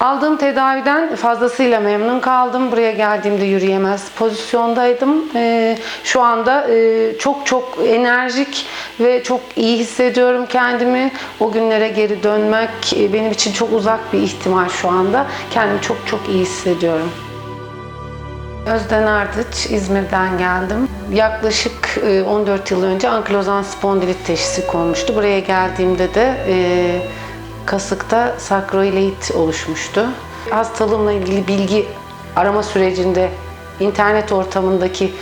Aldığım tedaviden fazlasıyla memnun kaldım. Buraya geldiğimde yürüyemez pozisyondaydım. Ee, şu anda e, çok çok enerjik ve çok iyi hissediyorum kendimi. O günlere geri dönmek e, benim için çok uzak bir ihtimal şu anda. Kendimi çok çok iyi hissediyorum. Özden Ardıç, İzmir'den geldim. Yaklaşık e, 14 yıl önce ankilozan spondilit teşhisi konmuştu. Buraya geldiğimde de e, kasıkta sakroilit oluşmuştu. Hastalığımla ilgili bilgi arama sürecinde internet ortamındaki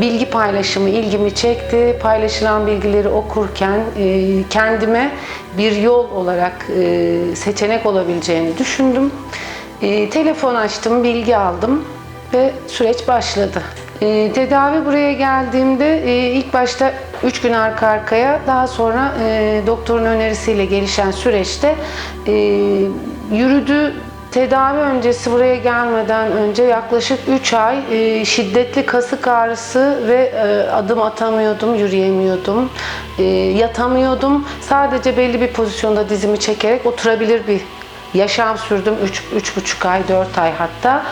bilgi paylaşımı ilgimi çekti. Paylaşılan bilgileri okurken e, kendime bir yol olarak e, seçenek olabileceğini düşündüm. E, telefon açtım, bilgi aldım ve süreç başladı. E, tedavi buraya geldiğimde e, ilk başta 3 gün arka arkaya daha sonra e, doktorun önerisiyle gelişen süreçte e, yürüdü. Tedavi öncesi buraya gelmeden önce yaklaşık 3 ay e, şiddetli kasık ağrısı ve e, adım atamıyordum, yürüyemiyordum, e, yatamıyordum. Sadece belli bir pozisyonda dizimi çekerek oturabilir bir yaşam sürdüm 3 üç, buçuk ay, 4 ay hatta.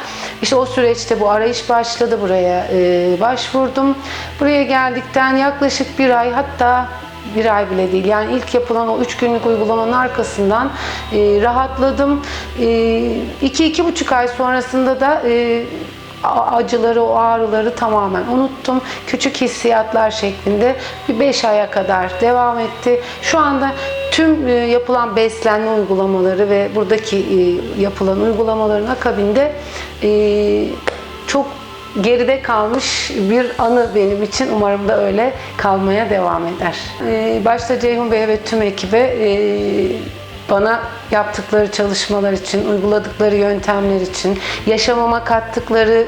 İşte o süreçte bu arayış başladı buraya e, başvurdum. Buraya geldikten yaklaşık bir ay hatta bir ay bile değil. Yani ilk yapılan o üç günlük uygulamanın arkasından e, rahatladım. E, iki, iki buçuk ay sonrasında da e, acıları, o ağrıları tamamen unuttum. Küçük hissiyatlar şeklinde bir 5 aya kadar devam etti. Şu anda tüm e, yapılan beslenme uygulamaları ve buradaki e, yapılan uygulamaların akabinde e, çok geride kalmış bir anı benim için. Umarım da öyle kalmaya devam eder. Başta Ceyhun Bey ve tüm ekibe bana yaptıkları çalışmalar için, uyguladıkları yöntemler için, yaşamama kattıkları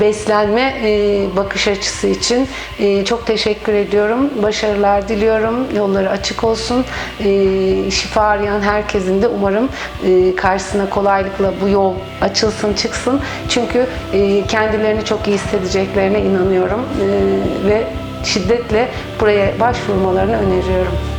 beslenme e, bakış açısı için e, çok teşekkür ediyorum. Başarılar diliyorum. Yolları açık olsun. E, şifa arayan herkesin de umarım e, karşısına kolaylıkla bu yol açılsın, çıksın. Çünkü e, kendilerini çok iyi hissedeceklerine inanıyorum. E, ve şiddetle buraya başvurmalarını öneriyorum.